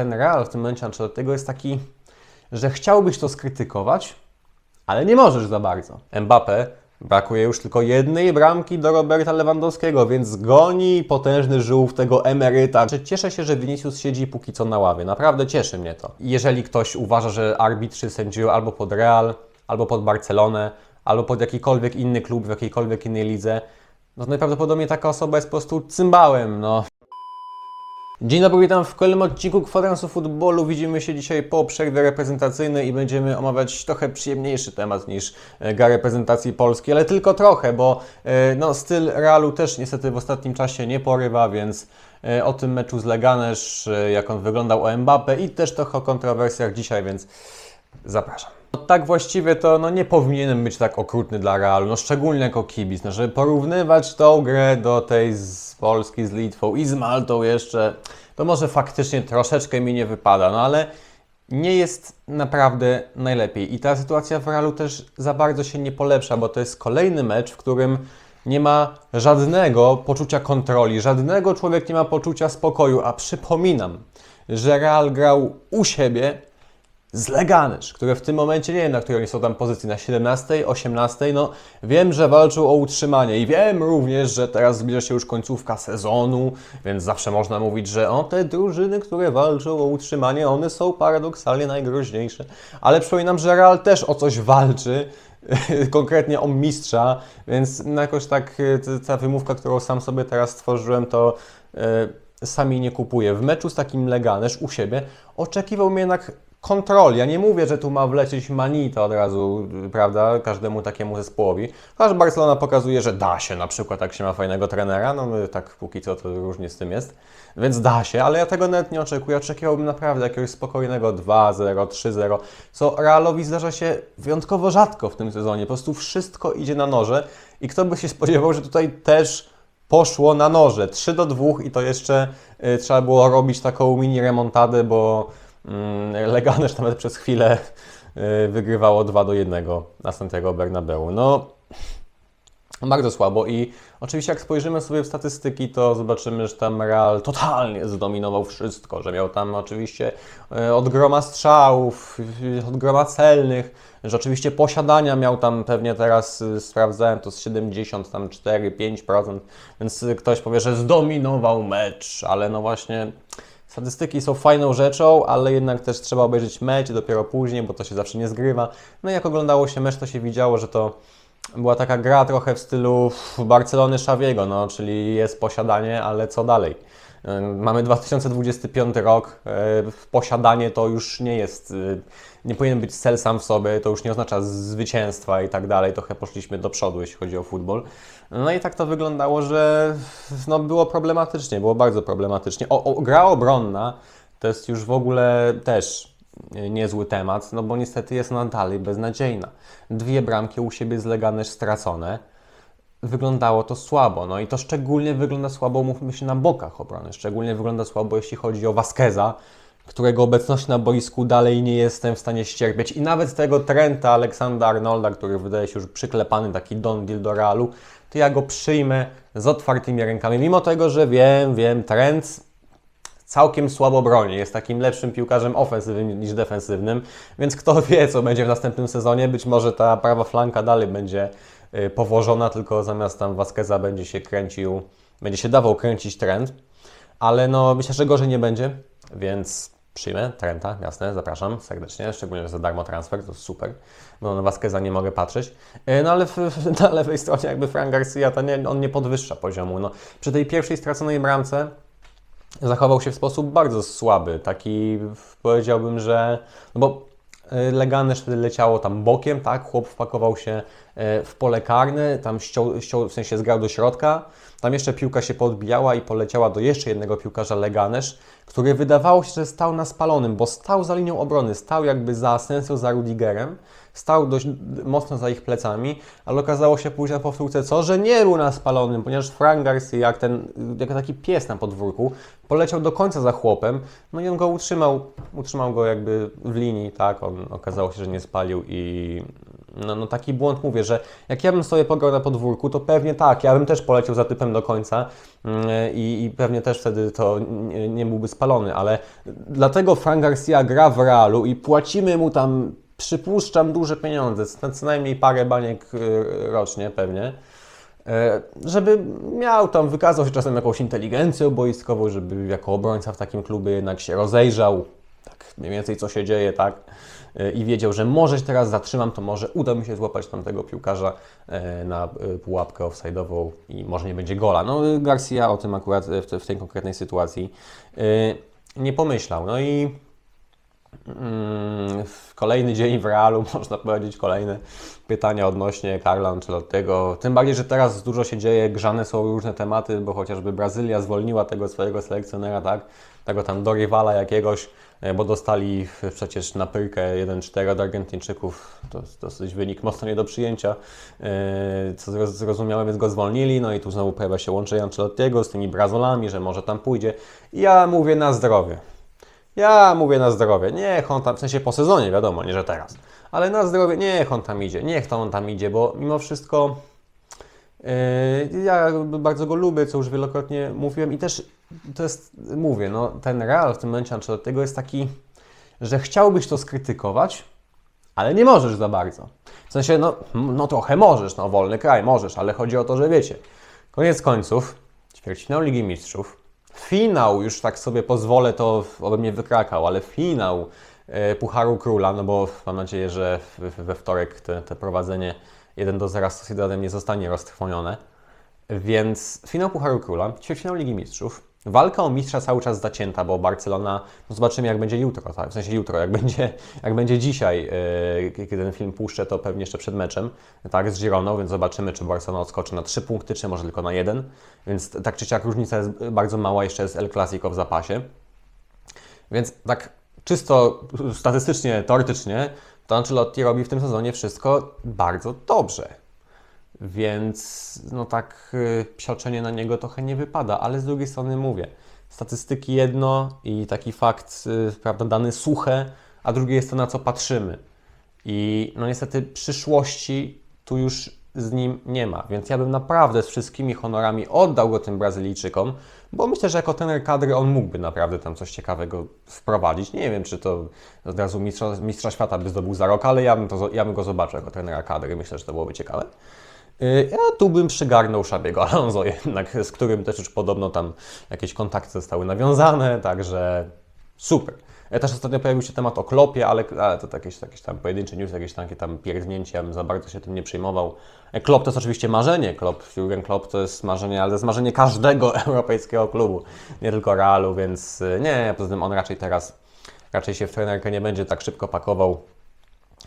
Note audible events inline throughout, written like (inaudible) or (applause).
Ten Real w tym momencie Ancelottiego jest taki, że chciałbyś to skrytykować, ale nie możesz za bardzo. Mbappe brakuje już tylko jednej bramki do Roberta Lewandowskiego, więc goni potężny żółw tego emeryta. Cieszę się, że Vinicius siedzi póki co na ławie. Naprawdę cieszy mnie to. Jeżeli ktoś uważa, że arbitrzy sędziują albo pod Real, albo pod Barcelonę, albo pod jakikolwiek inny klub w jakiejkolwiek innej lidze, no to najprawdopodobniej taka osoba jest po prostu cymbałem, no. Dzień dobry, witam w kolejnym odcinku Kwadransu Futbolu. Widzimy się dzisiaj po przerwie reprezentacyjnej i będziemy omawiać trochę przyjemniejszy temat niż e, gra reprezentacji Polski, ale tylko trochę, bo e, no, styl Realu też niestety w ostatnim czasie nie porywa, więc e, o tym meczu z Leganesz, jak on wyglądał o Mbappe i też trochę o kontrowersjach dzisiaj, więc zapraszam. No, tak właściwie to no, nie powinienem być tak okrutny dla Realu, no szczególnie jako kibic, no, żeby porównywać tą grę do tej z Polski, z Litwą i z Maltą jeszcze, to może faktycznie troszeczkę mi nie wypada, no ale nie jest naprawdę najlepiej. I ta sytuacja w Realu też za bardzo się nie polepsza, bo to jest kolejny mecz, w którym nie ma żadnego poczucia kontroli, żadnego człowiek nie ma poczucia spokoju, a przypominam, że Real grał u siebie z Leganesz, które w tym momencie nie wiem, na której są tam pozycji, na 17, 18. No wiem, że walczą o utrzymanie i wiem również, że teraz zbliża się już końcówka sezonu, więc zawsze można mówić, że o te drużyny, które walczą o utrzymanie, one są paradoksalnie najgroźniejsze. Ale przypominam, że Real też o coś walczy, (laughs) konkretnie o mistrza, więc no jakoś tak e, ta wymówka, którą sam sobie teraz stworzyłem, to e, sami nie kupuję. W meczu z takim Leganesz u siebie oczekiwał mnie jednak kontroli. Ja nie mówię, że tu ma wlecieć Manita od razu, prawda, każdemu takiemu zespołowi. Chociaż Barcelona pokazuje, że da się na przykład, jak się ma fajnego trenera, no tak póki co to różnie z tym jest, więc da się, ale ja tego nawet nie oczekuję. Oczekiwałbym naprawdę jakiegoś spokojnego 2-0, 3-0, co Realowi zdarza się wyjątkowo rzadko w tym sezonie. Po prostu wszystko idzie na noże i kto by się spodziewał, że tutaj też poszło na noże. 3 do 2 i to jeszcze y, trzeba było robić taką mini remontadę, bo Leganesz nawet przez chwilę y, wygrywało 2 do 1 na Santiago Bernabeu. No, bardzo słabo i oczywiście jak spojrzymy sobie w statystyki, to zobaczymy, że tam Real totalnie zdominował wszystko, że miał tam oczywiście e, od groma strzałów, e, od groma celnych, że oczywiście posiadania miał tam pewnie teraz, e, sprawdzałem, to z 70, tam 4-5%, więc ktoś powie, że zdominował mecz, ale no właśnie... Statystyki są fajną rzeczą, ale jednak też trzeba obejrzeć mecz dopiero później, bo to się zawsze nie zgrywa. No i jak oglądało się mecz, to się widziało, że to była taka gra trochę w stylu Barcelony Szawiego, no, czyli jest posiadanie, ale co dalej? Yy, Mamy 2025 rok, yy, posiadanie to już nie jest, yy, nie powinien być cel sam w sobie, to już nie oznacza zwycięstwa i tak dalej, trochę poszliśmy do przodu, jeśli chodzi o futbol. No i tak to wyglądało, że no, było problematycznie, było bardzo problematycznie. O, o, gra obronna to jest już w ogóle też niezły temat, no bo niestety jest ona dalej beznadziejna. Dwie bramki u siebie z Leganesz stracone. Wyglądało to słabo, no i to szczególnie wygląda słabo, mówmy się, na bokach obrony. Szczególnie wygląda słabo, jeśli chodzi o Vasqueza, którego obecność na boisku dalej nie jestem w stanie ścierpieć. I nawet tego Trenta Aleksandra Arnolda, który wydaje się już przyklepany, taki Don deal do Realu, to ja go przyjmę z otwartymi rękami. Mimo tego, że wiem, wiem, Trent całkiem słabo broni. Jest takim lepszym piłkarzem ofensywnym niż defensywnym, więc kto wie, co będzie w następnym sezonie. Być może ta prawa flanka dalej będzie y, powożona, tylko zamiast tam Vasqueza będzie się kręcił, będzie się dawał kręcić trend, ale no myślę, że gorzej nie będzie, więc przyjmę Trenta, jasne, zapraszam serdecznie, szczególnie, że za darmo transfer, to super, bo na Vasqueza nie mogę patrzeć. Y, No ale w, na lewej stronie jakby Fran Garcia, to nie, on nie podwyższa poziomu. No, przy tej pierwszej straconej bramce zachował się w sposób bardzo słaby. Taki powiedziałbym, że. No bo y, Leganesz wtedy leciało tam bokiem, tak? Chłop wpakował się y, w pole karne, tam ściął, ściął, w sensie zgrał do środka. Tam jeszcze piłka się podbijała i poleciała do jeszcze jednego piłkarza Leganesz, który wydawało się, że stał na spalonym, bo stał za linią obrony, stał jakby za Asensio, za Rudigerem, stał dość mocno za ich plecami, ale okazało się później na powtórce co, że nie był na spalonym, ponieważ Frank Garcia, jak ten, jak taki pies na podwórku, poleciał do końca za chłopem, no i on go utrzymał, utrzymał go jakby w linii, tak, on okazało się, że nie spalił i no, no taki błąd mówię, że jak ja bym sobie pograł na podwórku, to pewnie tak, ja bym też poleciał za typem do końca mm, i, i pewnie też wtedy to nie, nie byłby spalony, ale dlatego Frank Garcia gra w Realu i płacimy mu tam, przypuszczam, duże pieniądze, co najmniej parę baniek y, rocznie pewnie. E, żeby miał tam, wykazał się czasem jakąś inteligencją boiskową, żeby jako obrońca w takim klubie jednak się rozejrzał, tak mniej więcej co się dzieje, tak, E, i wiedział, że może się teraz zatrzymam, to może uda mi się złapać tamtego piłkarza e, na pułapkę offside'ową i może nie będzie gola. No Garcia o tym akurat w, te, w tej konkretnej sytuacji nie pomyślał. No i kolejny dzień w Realu, (laughs) można powiedzieć, kolejne pytania odnośnie Carla Ancelottiego. Tym bardziej, że teraz dużo się dzieje, grzane są różne tematy, bo chociażby Brazylia zwolniła tego swojego selekcjonera, tak? Tego tam do rywala jakiegoś, e, bo dostali przecież na pyrkę 1-4 od Argentyńczyków. To jest dosyć wynik mocno nie do przyjęcia, e, co zrozumiałe, więc go zwolnili. No i tu znowu pojawia się łączenie Ancelottiego z tymi Brazolami, że może tam pójdzie. Ja mówię na zdrowie. Ja mówię na zdrowie, niech on tam, w sensie po sezonie, wiadomo, nie że teraz, ale na zdrowie, niech on tam idzie, niech to on tam idzie, bo mimo wszystko yy, ja bardzo go lubię, co już wielokrotnie mówiłem i też to jest, mówię, no ten Real w tym momencie tego jest taki, że chciałbyś to skrytykować, ale nie możesz za bardzo. W sensie, no, no trochę możesz, no wolny kraj, możesz, ale chodzi o to, że wiecie, koniec końców, ćwierćfinał Ligi Mistrzów, finał, już tak sobie pozwolę, to ode mnie wykrakał, ale finał e, Pucharu Króla, no bo mam nadzieję, że we wtorek te, te prowadzenie 1 do 0 z Sociedadem nie zostanie roztrwonione. Więc finał Pucharu Króla, ćwierćfinał Ligi Mistrzów, Walka o mistrza cały czas zacięta, bo Barcelona, no zobaczymy jak będzie jutro, tak? w sensie jutro, jak będzie, (laughs) jak będzie dzisiaj, yy, kiedy ten film puszczę, to pewnie jeszcze przed meczem, tak, z Gironą, więc zobaczymy, czy Barcelona odskoczy na 3 punkty, czy może tylko na jeden, więc tak czy siak różnica jest bardzo mała, jeszcze jest El Clasico w zapasie. Więc tak czysto statystycznie, teoretycznie, to Ancelotti robi w tym sezonie wszystko bardzo dobrze. Więc no tak y, psioczenie na niego trochę nie wypada, ale z drugiej strony mówię, statystyki jedno i taki fakt, y, prawda, dane suche, a drugie jest to, na co patrzymy. I no niestety przyszłości tu już z nim nie ma, więc ja bym naprawdę z wszystkimi honorami oddał go tym Brazylijczykom, bo myślę, że jako tener kadry on mógłby naprawdę tam coś ciekawego wprowadzić. Nie wiem, czy to od razu mistrza, mistrza świata by zdobył za rok, ale ja bym, to, ja bym go zobaczył jako trenera kadry. Myślę, że to byłoby ciekawe. Y, ja tu bym przygarnął Szabiego Alonso jednak, z którym też już podobno tam jakieś kontakty zostały nawiązane, także super. E, też ostatnio pojawił się temat o Klopie, ale, ale to jakieś, jakieś tam pojedyncze news, jakieś takie tam pierdnięcie, ja bym za bardzo się tym nie przejmował. E, Klop to jest oczywiście marzenie, Klop, Jurgen Klopp to jest marzenie, ale to jest marzenie każdego (laughs) europejskiego klubu, nie tylko Realu, więc y, nie, poza tym on raczej teraz, raczej się w trenerkę nie będzie tak szybko pakował,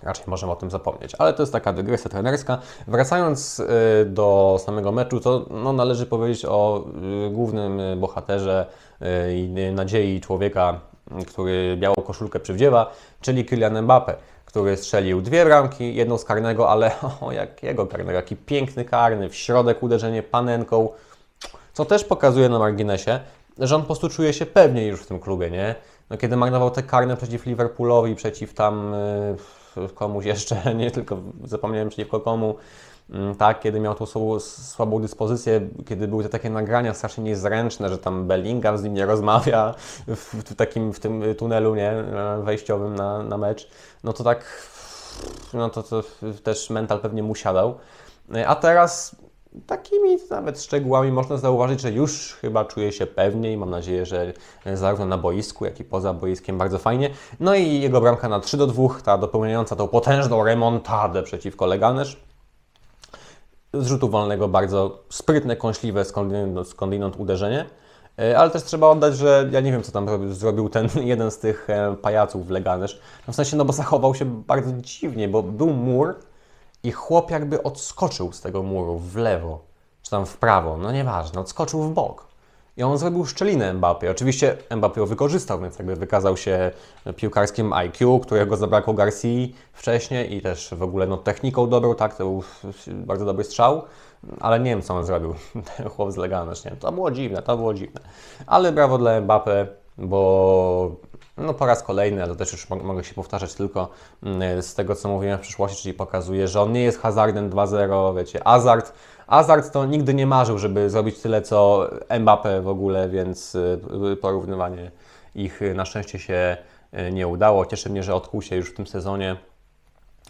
raczej możemy o tym zapomnieć. Ale to jest taka dygresja trenerska. Wracając y, do samego meczu, to no, należy powiedzieć o y, głównym bohaterze y, i nadziei człowieka, który białą koszulkę przywdziewa, czyli Kylian Mbappe, który strzelił dwie bramki, jedną z karnego, ale (laughs) o jakiego karnego, jaki piękny karny, w środek uderzenie panenką, co też pokazuje na marginesie, że on po prostu czuje się pewniej już w tym klubie, nie? No, kiedy marnował te karne przeciw Liverpoolowi, przeciw tam komuś jeszcze, (laughs) nie tylko zapomniałem przeciwko komu, mm, tak, kiedy miał tą słabą, dyspozycję, kiedy były te takie nagrania strasznie niezręczne, że tam Bellingham z nim nie rozmawia (laughs) w, w takim, w tym tunelu, nie, wejściowym na, na mecz, no to tak, no to, to też mental pewnie mu siadał. A teraz takimi nawet szczegółami można zauważyć, że już chyba czuje się pewniej. Mam nadzieję, że zarówno na boisku, jak i poza boiskiem bardzo fajnie. No i jego bramka na 3 do 2, ta dopełniająca tą potężną remontadę przeciwko Leganesz. Z rzutu wolnego bardzo sprytne, kąśliwe skądinąd, skądinąd uderzenie. E, ale też trzeba oddać, że ja nie wiem, co tam zrobił ten (laughs) jeden z tych e, pajaców w Leganesz. No w sensie, no bo zachował się bardzo dziwnie, bo był mur, i chłop jakby odskoczył z tego muru w lewo, czy tam w prawo, no nieważne, odskoczył w bok. I on zrobił szczelinę Mbappé. Oczywiście Mbappé wykorzystał, więc jakby wykazał się piłkarskim IQ, którego zabrakło Garcia wcześniej i też w ogóle no, techniką dobrą, tak, to był bardzo dobry strzał, ale nie wiem, co on zrobił, (laughs) ten chłop z Leganes, nie To było dziwne, to było dziwne. Ale brawo dla Mbappé, bo no po raz kolejny, ale też już mo- mogę się powtarzać tylko mm, z tego, co mówiłem w przyszłości, czyli pokazuje, że on nie jest hazardem 2-0, wiecie, hazard, hazard to nigdy nie marzył, żeby zrobić tyle, co Mbappe w ogóle, więc y, y, porównywanie ich y, na szczęście się nie udało. Cieszy mnie, że odkuł się już w tym sezonie,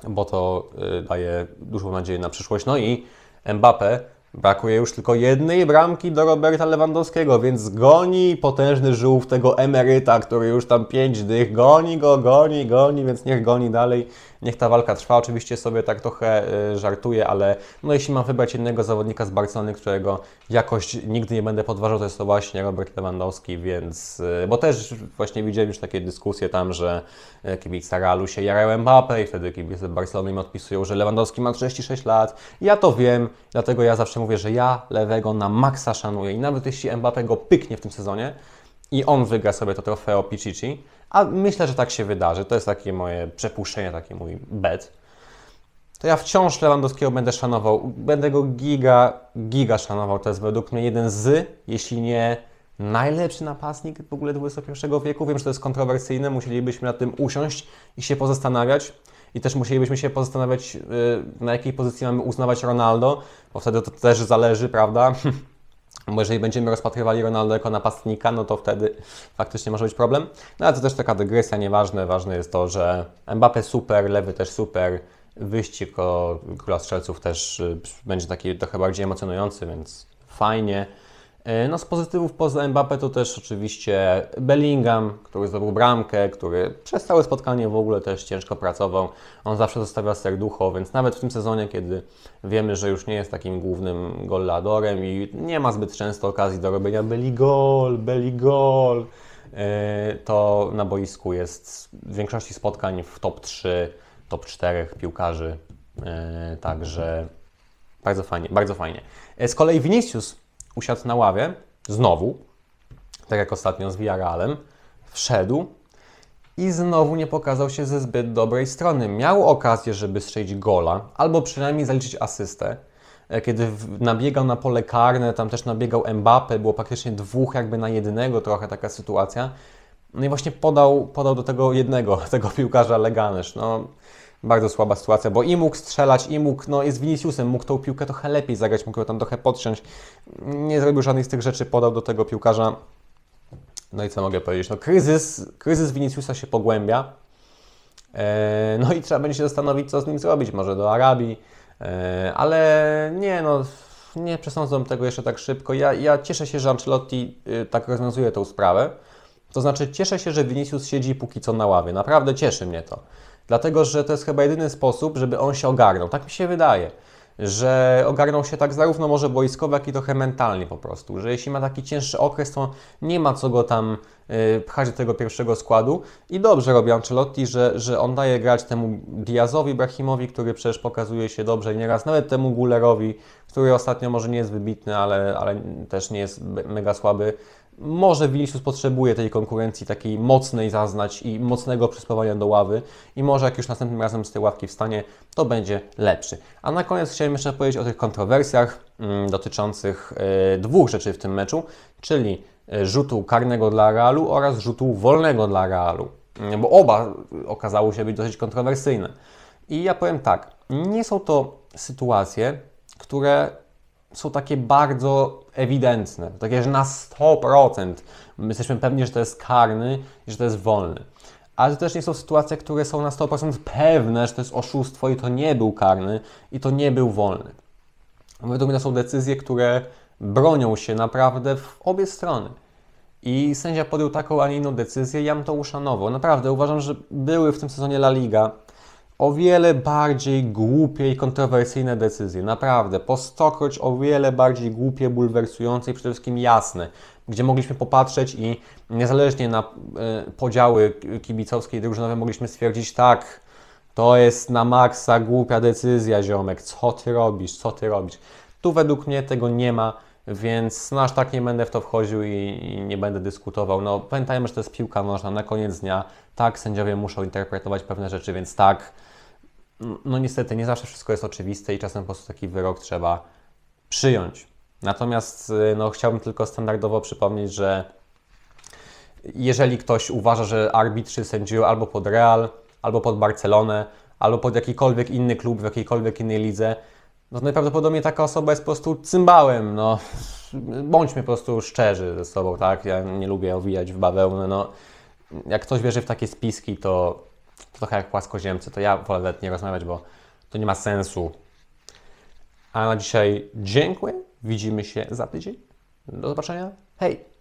bo to daje dużą nadzieję na przyszłość. No i Mbappe brakuje już tylko jednej bramki do Roberta Lewandowskiego, więc goni potężny żółw tego emeryta, który już tam pięć dych, goni go, goni, goni, więc niech goni dalej, niech ta walka trwa. Oczywiście sobie tak trochę y, żartuję, ale no jeśli mam wybrać jednego zawodnika z Barcelony, którego jakoś nigdy nie będę podważał, to jest to właśnie Robert Lewandowski, więc, y, bo też właśnie widziałem już takie dyskusje tam, że y, kibice Realu się jarają Mbappe i wtedy kibice Barcelony im odpisują, że Lewandowski ma 36 lat. Ja to wiem, dlatego ja zawsze mówię, że ja lewego na maksa szanuję i nawet jeśli Mbappe go pyknie w tym sezonie i on wygra sobie to trofeo Pichichi, a myślę, że tak się wydarzy, to jest takie moje przepuszczenie, taki mój bet, to ja wciąż Lewandowskiego będę szanował. Będę go giga, giga szanował. To jest według mnie jeden z, jeśli nie najlepszy napastnik w ogóle XXI wieku. Wiem, że to jest kontrowersyjne, musielibyśmy nad tym usiąść i się pozastanawiać. I też musielibyśmy się pozastanawiać, yy, na jakiej pozycji mamy uznawać Ronaldo, bo wtedy to też zależy, prawda? (laughs) Bo jeżeli będziemy rozpatrywali Ronaldo jako napastnika, no to wtedy faktycznie może być problem. No ale to też taka dygresja, nieważne. Ważne jest to, że Mbappe super, Lewy też super. Wyścig o Króla Strzelców też y, będzie taki trochę bardziej emocjonujący, więc fajnie. Y, No z pozytywów poza Mbappe to też oczywiście Bellingham, który zdobył bramkę, który przez całe spotkanie w ogóle też ciężko pracował. On zawsze zostawia serducho, więc nawet w tym sezonie, kiedy wiemy, że już nie jest takim głównym golladorem i nie ma zbyt często okazji do robienia Belligol, Belligol, y, to na boisku jest w większości spotkań w top 3, top 4 piłkarzy. Y, Także bardzo fajnie, bardzo fajnie. E, Z kolei Vinicius usiadł na ławie, znowu, tak jak ostatnio z Villarrealem, wszedł i znowu nie pokazał się ze zbyt dobrej strony. Miał okazję, żeby strzelić gola, albo przynajmniej zaliczyć asystę. E, Kiedy nabiegał na pole karne, tam też nabiegał Mbappe, było praktycznie dwóch jakby na jednego, trochę taka sytuacja. No i właśnie podał, podał do tego jednego, (laughs) tego piłkarza Leganesz. No, bardzo słaba sytuacja, bo i mógł strzelać, i mógł, no jest Viniciusem, mógł tą piłkę trochę lepiej zagrać, mógł ją tam trochę podciąć. Nie zrobił żadnej z tych rzeczy, podał do tego piłkarza. No i co mogę powiedzieć? No kryzys, kryzys Viniciusa się pogłębia. E, No i trzeba będzie się zastanowić, co z nim zrobić, może do Arabii, E, ale nie no, nie przesądzam tego jeszcze tak szybko. Ja, ja cieszę się, że Ancelotti y, tak rozwiązuje tą sprawę. To znaczy cieszę się, że Vinicius siedzi póki co na ławie. Naprawdę cieszy mnie to. Dlatego, że to jest chyba jedyny sposób, żeby on się ogarnął. Tak mi się wydaje, że ogarnął się tak zarówno może boiskowo, jak i trochę mentalnie po prostu. Że jeśli ma taki cięższy okres, to nie ma co go tam y, pchać do tego pierwszego składu. I dobrze robi Ancelotti, że, że on daje grać temu Diazowi, Brahimowi, który przecież pokazuje się dobrze nieraz, nawet temu Gullerowi, który ostatnio może nie jest wybitny, ale, ale też nie jest mega słaby. Może Vinicius potrzebuje tej konkurencji takiej mocnej zaznać i mocnego przyspawania do ławy i może jak już następnym razem z tej ławki wstanie, to będzie lepszy. A na koniec chciałem jeszcze powiedzieć o tych kontrowersjach mm, dotyczących e, dwóch rzeczy w tym meczu, czyli e, rzutu karnego dla Realu oraz rzutu wolnego dla Realu, Mm, bo oba okazały się być dosyć kontrowersyjne. I ja powiem tak, nie są to sytuacje, które są takie bardzo ewidentne, takie, że na 100% my jesteśmy pewni, że to jest karny i że to jest wolny. Ale to też nie są sytuacje, które są na 100% pewne, że to jest oszustwo i to nie był karny i to nie był wolny. Według mnie to są decyzje, które bronią się naprawdę w obie strony. I sędzia podjął taką, a nie inną decyzję, ja bym to uszanował. Naprawdę uważam, że były w tym sezonie La Liga o wiele bardziej głupie i kontrowersyjne decyzje. Naprawdę, po stokroć o wiele bardziej głupie, bulwersujące i przede wszystkim jasne, gdzie mogliśmy popatrzeć i niezależnie na e, podziały kibicowskie i drużynowe mogliśmy stwierdzić, tak, to jest na maksa głupia decyzja, ziomek, co ty robisz, co ty robisz. Tu według mnie tego nie ma, więc no aż tak nie będę w to wchodził i, nie będę dyskutował. No pamiętajmy, że to jest piłka nożna, na koniec dnia, tak, sędziowie muszą interpretować pewne rzeczy, więc tak, no niestety nie zawsze wszystko jest oczywiste i czasem po prostu taki wyrok trzeba przyjąć. Natomiast y, no, chciałbym tylko standardowo przypomnieć, że jeżeli ktoś uważa, że arbitrzy sędziują albo pod Real, albo pod Barcelonę, albo pod jakikolwiek inny klub w jakiejkolwiek innej lidze, no to najprawdopodobniej taka osoba jest po prostu cymbałem, no. Bądźmy po prostu szczerzy ze sobą, tak? Ja nie lubię owijać w bawełnę, no. Jak ktoś wierzy w takie spiski, to, to trochę jak płaskoziemcy, to ja wolę nawet nie rozmawiać, bo to nie ma sensu. A na dzisiaj dziękuję. Widzimy się za tydzień. Do zobaczenia. Hej!